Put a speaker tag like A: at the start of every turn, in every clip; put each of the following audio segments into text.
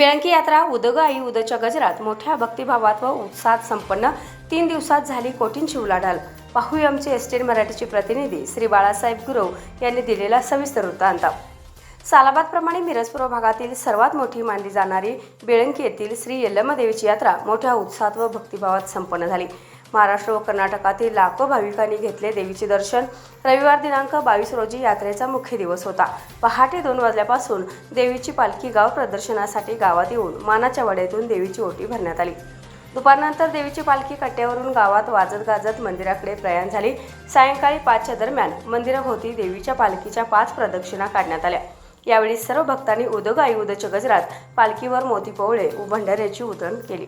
A: यात्रा उदग आई उदच्या गजरात मोठ्या भक्तिभावात व उत्साहात संपन्न तीन दिवसात झाली कोटींची उलाढाल. पाहूया आमचे एस्टेट मराठीचे प्रतिनिधी श्री बाळासाहेब गुरव यांनी दिलेला सविस्तर वृत्तांत. सालाबादप्रमाणे मिरजपूर्व भागातील सर्वात मोठी मानली जाणारी बेळंकी येथील श्री यल्लमदेवीची यात्रा मोठ्या उत्साहात व भक्तिभावात संपन्न झाली. महाराष्ट्र व कर्नाटकातील लाखो भाविकांनी घेतले देवीचे दर्शन. रविवार दिनांक बावीस रोजी यात्रेचा मुख्य दिवस होता. पहाटे दोन वाजल्यापासून देवीची पालखी गाव प्रदर्शनासाठी गावात येऊन मानाच्या वड्यातून देवीची ओटी भरण्यात आली. दुपारनंतर देवीची पालखी कट्ट्यावरून गावात वाजत गाजत मंदिराकडे प्रयाण झाली. सायंकाळी पाचच्या दरम्यान मंदिराभोवती देवीच्या पालखीच्या पाच प्रदक्षिणा काढण्यात आल्या. यावेळी सर्व भक्तांनी उदग आई उदच्या गजरात पालखीवर मोती पोवळे व भंडाऱ्याची उतरण केली.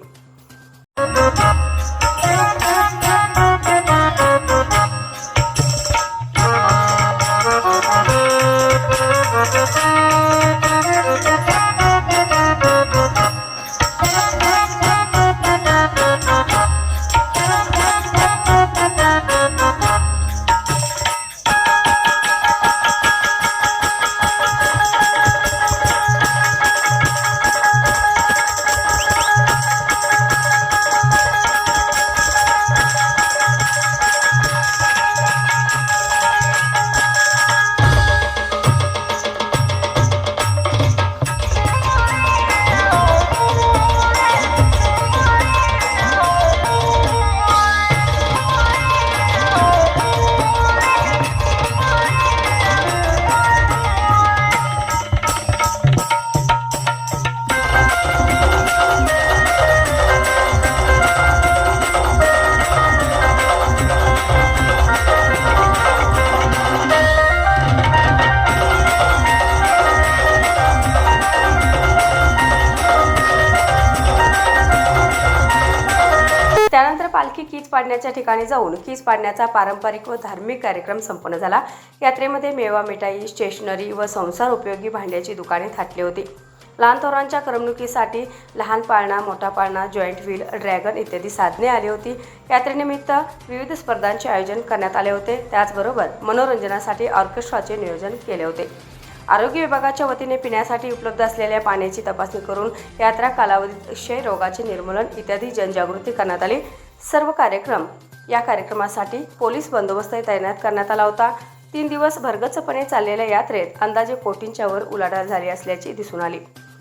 A: Oh, oh, oh. पालखी कीच पाडण्याच्या ठिकाणी जाऊन कीच पाडण्याचा पारंपरिक व धार्मिक कार्यक्रम संपन्न झाला. यात्रेमध्ये मेवा मिठाई स्टेशनरी व संसार उपयोगी भांड्याची दुकाने थाटली होती. लहान थोरांच्या करमणुकीसाठी लहान पाळणा मोठा पाळणा जॉईंट व्हील ड्रॅगन इत्यादी साधने आली होती. यात्रेनिमित्त विविध स्पर्धांचे आयोजन करण्यात आले होते. त्याचबरोबर मनोरंजनासाठी ऑर्केस्ट्राचे नियोजन केले होते. आरोग्य विभागाच्या वतीने पिण्यासाठी उपलब्ध असलेल्या पाण्याची तपासणी करून यात्रा कालावधीत क्षयरोगाचे निर्मूलन इत्यादी जनजागृती करण्यात आली. सर्व कार्यक्रम या कार्यक्रमासाठी पोलीस बंदोबस्त तैनात करण्यात आला होता. तीन दिवस भरगच्चपणे चाललेल्या यात्रेत अंदाजे कोटींच्या वर उलाढाल झाली असल्याची दिसून आली.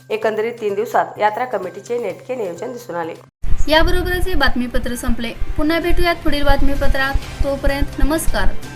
A: एकंदरीत तीन दिवसात यात्रा कमिटीचे नेटके नियोजन दिसून आले.
B: याबरोबरच हे बातमीपत्र संपले. पुन्हा भेटूयात पुढील बातमीपत्रात. तोपर्यंत नमस्कार.